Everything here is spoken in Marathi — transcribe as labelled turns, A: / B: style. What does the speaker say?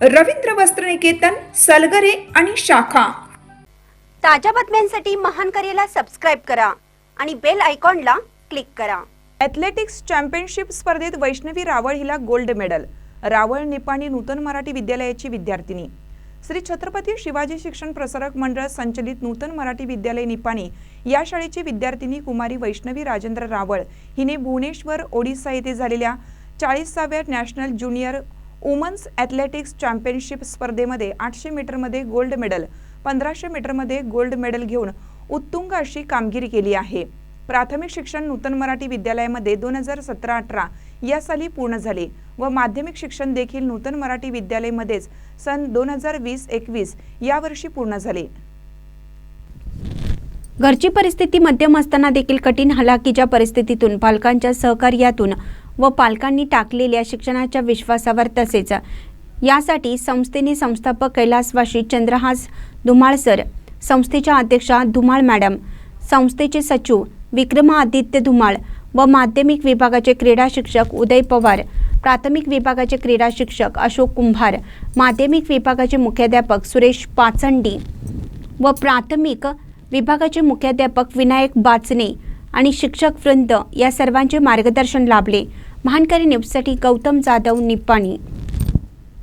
A: रवींद्र वस्त्रनिकेतन सलगरे आणि शाखा.
B: ताज्या बातम्यांसाठी महान करेला सबस्क्राईब करा आणि बेल आयकॉनला क्लिक करा.
C: ॲथलेटिक्स चॅम्पियनशिप स्पर्धेत वैष्णवी रावळ हिला गोल्ड मेडल रावळ निपाणी नूतन मराठी विद्यालयाची विद्यार्थिनी. श्री छत्रपती शिवाजी शिक्षण प्रसारक मंडळ संचलित नूतन मराठी विद्यालय निपाणी या शाळेची विद्यार्थिनी कुमारी वैष्णवी राजेंद्र रावळ हिने भुवनेश्वर ओडिसा येथे झालेल्या चाळीसाव्या national junior women's athletics championship स्पर्धेमध्ये आठशे मीटरमध्ये गोल्ड मेडल पंधराशे मीटरमध्ये गोल्ड मेडल घेऊन उत्तुंग अशी कामगिरी केली आहे. प्राथमिक शिक्षण नूतन मराठी विद्यालयामध्ये दोन हजार सतरा अठरा या साली पूर्ण झाले व माध्यमिक शिक्षण देखील नूतन मराठी विद्यालयमध्येच सन दोन हजार वीस एकवीस यावर्षी पूर्ण झाले.
D: घरची परिस्थिती मध्यम असताना देखील कठीण हलाखीच्या परिस्थितीतून पालकांच्या सहकार्यातून व पालकांनी टाकलेल्या शिक्षणाच्या विश्वासावर तसेच यासाठी संस्थेने संस्थापक कैलासवाशी चंद्रहास धुमाळ सर संस्थेच्या अध्यक्षा धुमाळ मॅडम संस्थेचे सचिव विक्रमादित्य धुमाळ व माध्यमिक विभागाचे क्रीडा शिक्षक उदय पवार प्राथमिक विभागाचे क्रीडा शिक्षक अशोक कुंभार माध्यमिक विभागाचे मुख्याध्यापक सुरेश पाचंडी व प्राथमिक विभागाचे मुख्याध्यापक विनायक बाचने आणि शिक्षक वृंद या सर्वांचे मार्गदर्शन लाभले. महानकरी न्यूजसाठी गौतम जाधव निप्पाणी.